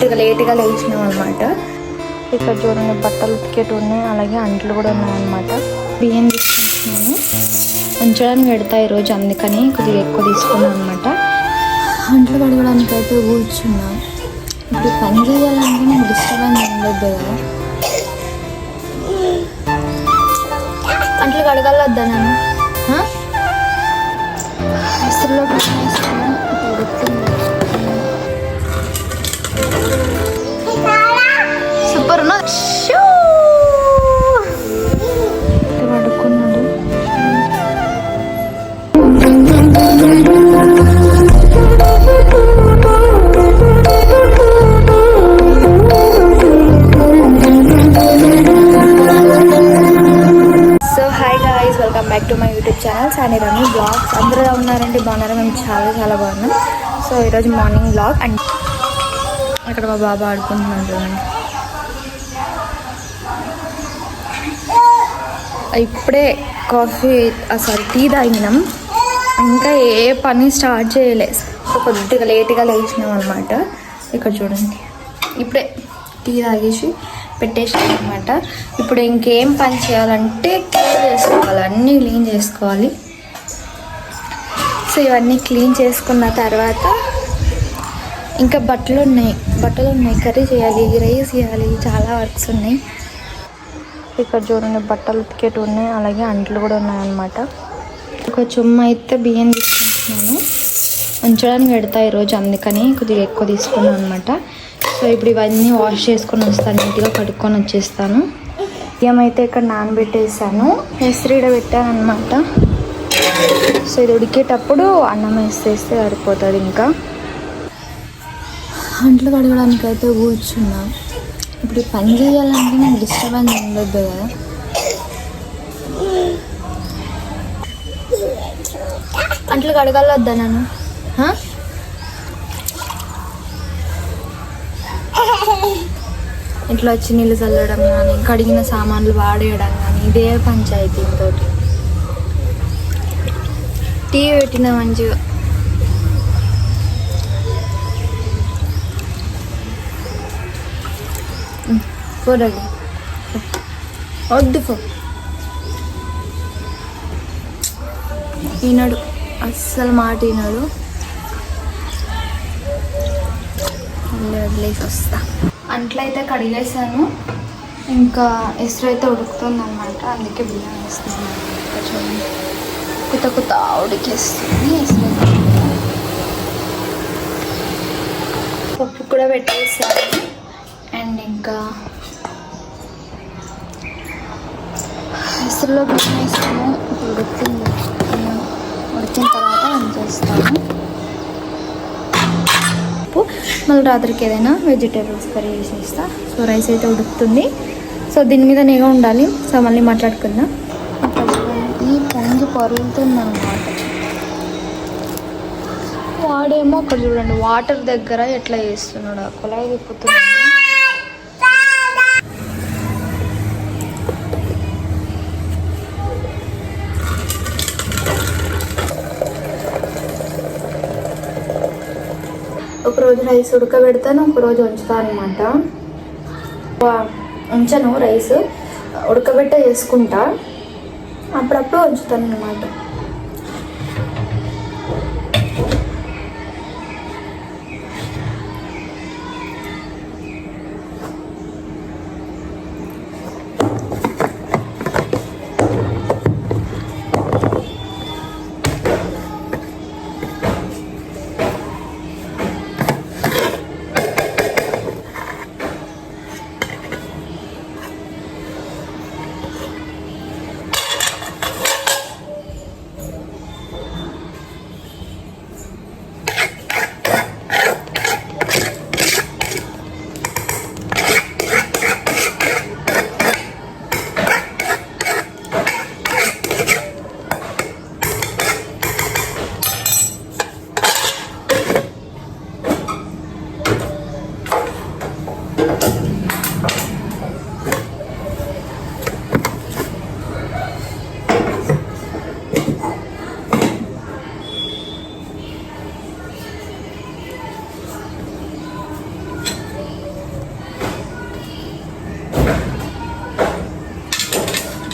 కొద్దిగా లేట్గా లేచినాం అనమాట ఇక్కడ చూడండి బట్టలు ఉతికేటి ఉన్నాయి అలాగే అంట్లు కూడా ఉన్నాయన్నమాట బియ్యం తీసుకుంటున్నాను. ఉంచడానికి పెడతా ఈరోజు అందుకని కొద్దిగా ఎక్కువ తీసుకున్నాను అనమాట అంట్లు కడగడానికి అయితే కూర్చున్నాం. ఇప్పుడు పని చేయాలంటే నాకు డిస్టర్బెన్స్ ఉండద్దు కదా. అంట్లు కడగలొద్దా నేను ఆ? ఇస్త్రీలో పెట్టేస్తాను ఉడుకుతుంది షూ! పడుకున్నాడు so hi guys welcome back to my YouTube channel Sani Rani blogs అందరూ ఎలా ఉన్నారంటే బాగున్నారు? మేము చాలా చాలా బాగున్నాం. సో ఈరోజు మార్నింగ్ బ్లాగ్ అండ్ అక్కడ మా బాబా ఆడుకుంటున్నాడు చూడండి. ఇప్పుడే కాఫీ సారీ టీ తాగినాం. ఇంకా ఏ పని స్టార్ట్ చేయలేదు కొద్దిగా లేట్గా లేచినాం అనమాట ఇక్కడ చూడండి. ఇప్పుడే టీ తాగేసి పెట్టేసాం అనమాట ఇప్పుడు ఇంకేం పని చేయాలంటే క్లీన్ చేసుకోవాలి. అన్నీ క్లీన్ చేసుకోవాలి. సో ఇవన్నీ క్లీన్ చేసుకున్న తర్వాత ఇంకా బట్టలు ఉన్నాయి బట్టలు ఉన్నాయి కర్రీ చేయాలి రైస్ చేయాలి. చాలా వర్క్స్ ఉన్నాయి. ఇక్కడ చూడండి బట్టలు ఉతికేటి ఉన్నాయి అలాగే అంట్లు కూడా ఉన్నాయన్నమాట. ఒక చుమ్మ అయితే బియ్యం తీసుకుంటున్నాను. ఉంచడానికి పెడతా ఈరోజు అందుకని కొద్దిగా ఎక్కువ తీసుకున్నాను అనమాట సో ఇప్పుడు ఇవన్నీ వాష్ చేసుకొని వస్తాను నీట్గా కడుక్కొని వచ్చేస్తాను. బియ్యం అయితే ఇక్కడ నానబెట్టేసాను ఎస్త్రీడ పెట్టాను అనమాట సో ఇది ఉడికేటప్పుడు అన్నం వేసేస్తే సరిపోతుంది ఇంకా. అంట్లు కడగడానికి అయితే కూర్చున్నాను ఇప్పుడు పని చేయాలంటే నాకు డిస్టర్బెన్స్ ఉండొద్దు కదా. అంట్లు కడగలొద్దా నన్ను? ఇట్లా వచ్చి నీళ్ళు చల్లడం కానీ కడిగిన సామాన్లు వాడేయడం కానీ ఇదే పంచాయతీతో తోటి టీ పెట్టిన మంచిగా చూడండి వద్దు ఫో ఈనాడు అస్సలు మాట ఈనాడు. వదిలేసి వస్తా అంట్లో అయితే కడిగేసాను ఇంకా ఎసురు అయితే ఉడుకుతుంది అనమాట అందుకే బియ్యం వేస్తున్నాను. చూడండి. కొత్త కొత్త ఉడికేస్తుంది ఎసురు పప్పు కూడా పెట్టేసాను. ఎసురులో బియ్యం వేసాను ఇప్పుడు ఉడుకుతుంది ఉడికిన తర్వాత ఉంచేస్తాను పప్పు మళ్ళీ రాత్రికి ఏదైనా వెజిటేబుల్స్ కర్రీ చేసేస్తా. సో రైస్ అయితే ఉడుకుతుంది. సో దీని మీద నేగా ఉండాలి. సో మళ్ళీ మాట్లాడుకుందాం. అక్కడ ఈ పొంగి పొరుగుతుంది అనమాట వాడేమో అక్కడ చూడండి. వాటర్ దగ్గర ఎట్లా చేస్తున్నాడు ఆ కుళాయి తిప్పుతున్నాడు రోజు రైస్ ఉడకబెడతాను ఒకరోజు ఉంచుతాను అనమాట ఉంచను రైస్ ఉడకబెట్ట చేసుకుంటా. అప్పుడప్పుడు ఉంచుతాను అనమాట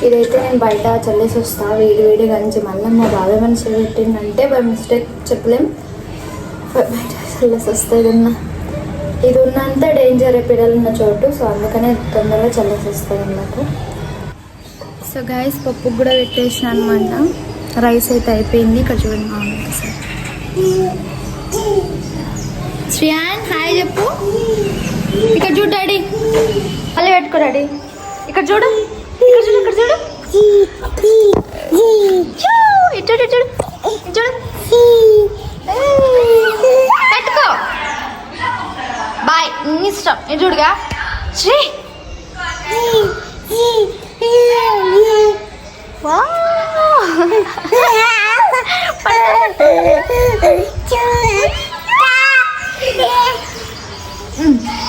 ఇదైతే నేను బయట చల్లేసి వస్తా. వేడి వేడి నుంచి మళ్ళీ మా బాబాయ్ మనిషి పెట్టిందంటే బై మిస్టేక్ చెప్పలేం. బయట చల్లేసి వస్తా ఇది ఉన్న ఇది ఉన్నంత డేంజర్ పిల్లలు ఉన్న చోటు. సో అందుకనే తొందరగా చల్లేసి వస్తుంది అన్నమాట. సో గాయస్ పప్పు కూడా పెట్టేసిన అనమాట రైస్ అయితే అయిపోయింది. ఇక్కడ చూడండి మా శ్రియాన్ హాయ్ చెప్పు. ఇక్కడ చూడు డాడీ. మళ్ళీ పెట్టుకో డాడీ. ఇక్కడ చూడు. ఇక్కడ చూడు ఇక్కడ చూడు చూ, ఇటు చూడు ఇటు చూడు ఇటు చూడు పెట్టుకో బాయ్ నీ ఇష్టం ఇటు చూడుగా శ్రీ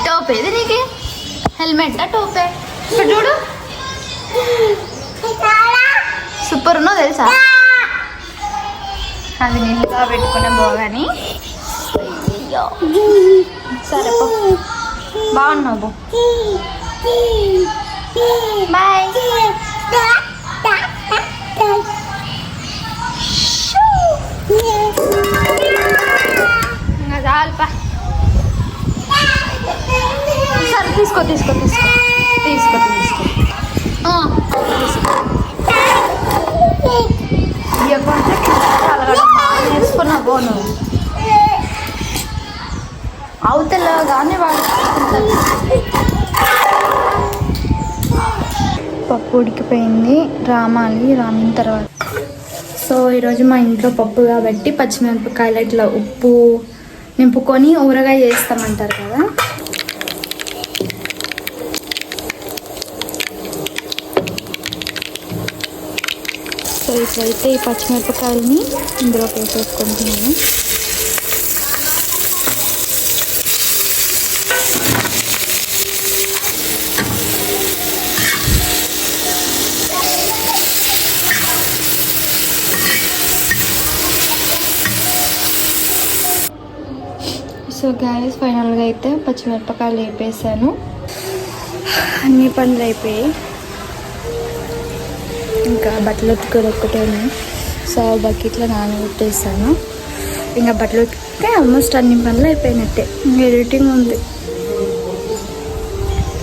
టోపే ఇది నీకు హెల్మెట్ టోపే ఇక్కడ చూడు సూపర్ ఉన్నో తెలుసా? అది నిండుగా పెట్టుకునే బాగాని. సరే బాగున్నావు బాయ్. సరే తీసుకో తీసుకో తీసుకో. తీసుకో తీసుకో. ఇవ్వకుంటే నేర్చుకున్నా అవతల కానీ వాడు పప్పు ఉడికిపోయింది రామాలి రామిన తర్వాత. సో ఈరోజు మా ఇంట్లో పప్పు కాబట్టి పచ్చిమిరపకాయలు ఇట్లా ఉప్పు నింపుకొని ఊరగాయ చేస్తామంటారు కదా. ఇప్పుడైతే ఈ పచ్చిమిరపకాయలని ఇందులో వేసేసుకుంటున్నాను. సో గ్యాస్ ఫైనల్గా అయితే పచ్చిమిరపకాయలు వేపేసాను అన్ని పనులు అయిపోయాయి. ఇంకా బట్టలు ఉతుకుడు ఒక్కటే ఉన్నాయి సో బకెట్లో నానబెట్టేసాను. ఇంకా బట్టలు ఉతికితే ఆల్మోస్ట్ అన్ని పనులు అయిపోయినట్టే. ఇంకా ఎడిటింగ్ ఉంది.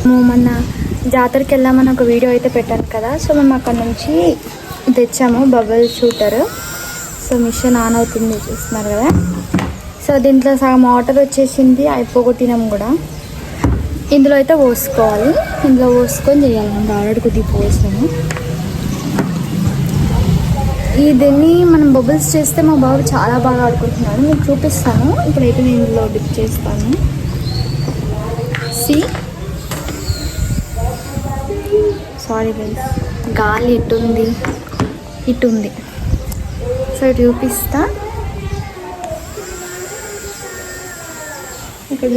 మేము మొన్న జాతరకి వెళ్ళామని ఒక వీడియో అయితే పెట్టాను కదా. సో మేము అక్కడ నుంచి తెచ్చాము bubble shooter. So machine on అవుతుంది చూస్తున్నారు కదా. సో దీంట్లో సగం వాటర్ వచ్చేసింది అయిపోగొట్టినాం కూడా. ఇందులో అయితే పోసుకోవాలి. ఇందులో పోసుకొని చేయాలి. మనం ఆల్రెడీ కొద్దిగా పోసాము ఈ దీన్ని మనం బబుల్స్ చేస్తే మా బాబు చాలా బాగా ఆడుకుంటున్నాడు. మీకు చూపిస్తాను. ఇప్పుడైతే నేను ఇందులో డిప్ చేస్తాను. సి సారీ గైస్ గాలి ఇటుంది. ఇటుంది. సో చూపిస్తా. ఇక్కడ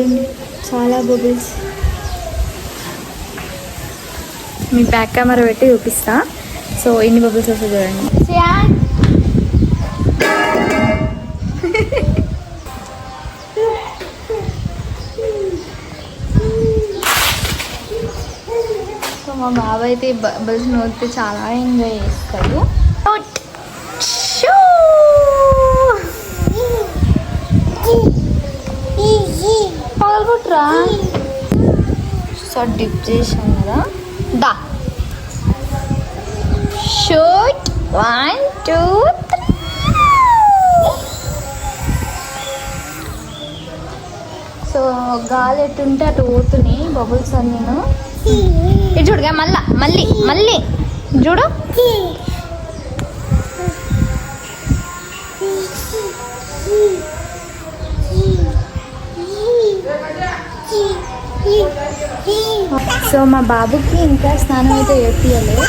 చాలా బబుల్స్. మీ బ్యాక్ కెమెరా పెట్టి చూపిస్తా. సో ఎన్ని బబుల్స్ వస్తాయి చూడండి. మా బాబు అయితే బబుల్స్ నోడితే చాలా ఎంజాయ్ చేస్తాడు. షూ! పగలగొట్టురా సో డిప్ చేసాం కదా. దా. Shoot. One two three. So గాలి ఎట్టుంటే అటు పోతున్నాయి బబుల్స్ అన్నీను. చూడుగా మళ్ళా మళ్ళీ మళ్ళీ. చూడు. సో మా బాబుకి ఇంకా స్నానం అయితే చేపియలేదు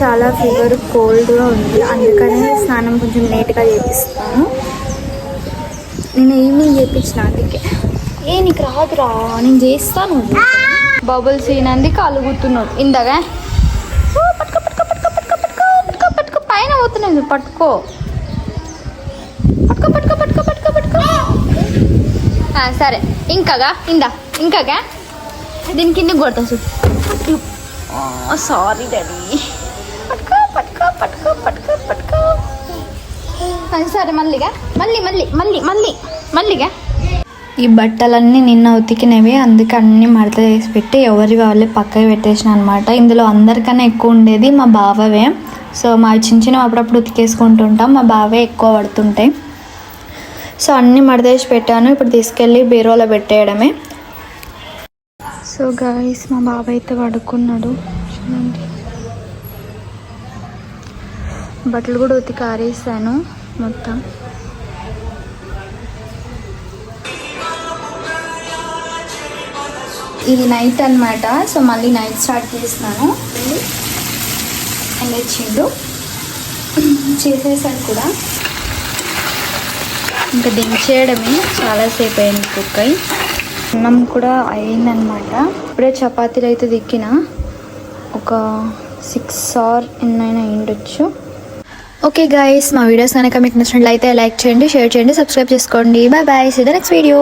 చాలా ఫీవర్ కోల్డ్గా ఉంది. అందుకనే స్నానం కొంచెం లేట్గా చేపిస్తాను. నేను ఈవినింగ్ చేయించిన అందుకే. ఏ నీకు రాదురా నేను చేస్తాను బబుల్స్ ఈనందుకు అలుగుతున్నాడు ఇందగా ఓ, పట్టుకో పట్టుకో పట్టుకో పట్టుకో పట్టుకో పట్టుకో పట్టుకో పైన పోతున్నాయి పట్టుకో పట్టుకో పట్టుకో పట్టుకో పట్టుకో పట్టుకో సరే ఇంకగా ఇందా ఇంకగా దీని కింద కొడతా సారీ డాడీ పట్టుకో పట్టుకో పట్టుకో పట్టుకో పట్టుకో అది సరే మళ్ళీగా మళ్ళీ మళ్ళీ మళ్ళీ మళ్ళీ మళ్ళీగా ఈ బట్టలన్నీ నిన్న ఉతికినవి అందుకే అన్ని మడత చేసి పెట్టి ఎవరి వాళ్ళే పక్కకి పెట్టేసిన అనమాట ఇందులో అందరికన్నా ఎక్కువ ఉండేది మా బావవే. సో మా చిన్న చిన్న అప్పుడప్పుడు ఉతికేసుకుంటుంటాం మా బావే ఎక్కువ పడుతుంటాయి సో అన్ని మడతేసి పెట్టాను ఇప్పుడు తీసుకెళ్ళి బీరోలో పెట్టేయడమే. సో గాయస్ మా బాబాయ్ అయితే పడుకున్నాడు. చూడండి. బట్టలు కూడా ఉతికి ఆరేసాను మొత్తం. ఇది నైట్ అనమాట సో మళ్ళీ నైట్ స్టార్ట్ చేస్తున్నాను. అండ్ వచ్చిండు చేసేసాడు కూడా. ఇంకా దించేయడమే. చాలాసేపు అయింది కుక్ అయి. అన్నం కూడా అయిందనమాట ఇప్పుడే చపాతీలు అయితే దిక్కిన. ఒక సిక్స్ ఆర్ ఎన్నైనా అయిండొచ్చు ఓకే గైస్ మా వీడియోస్ కనుక మీకు నచ్చినట్లయితే లైక్ చేయండి షేర్ చేయండి సబ్స్క్రైబ్ చేసుకోండి. Bye bye see the next video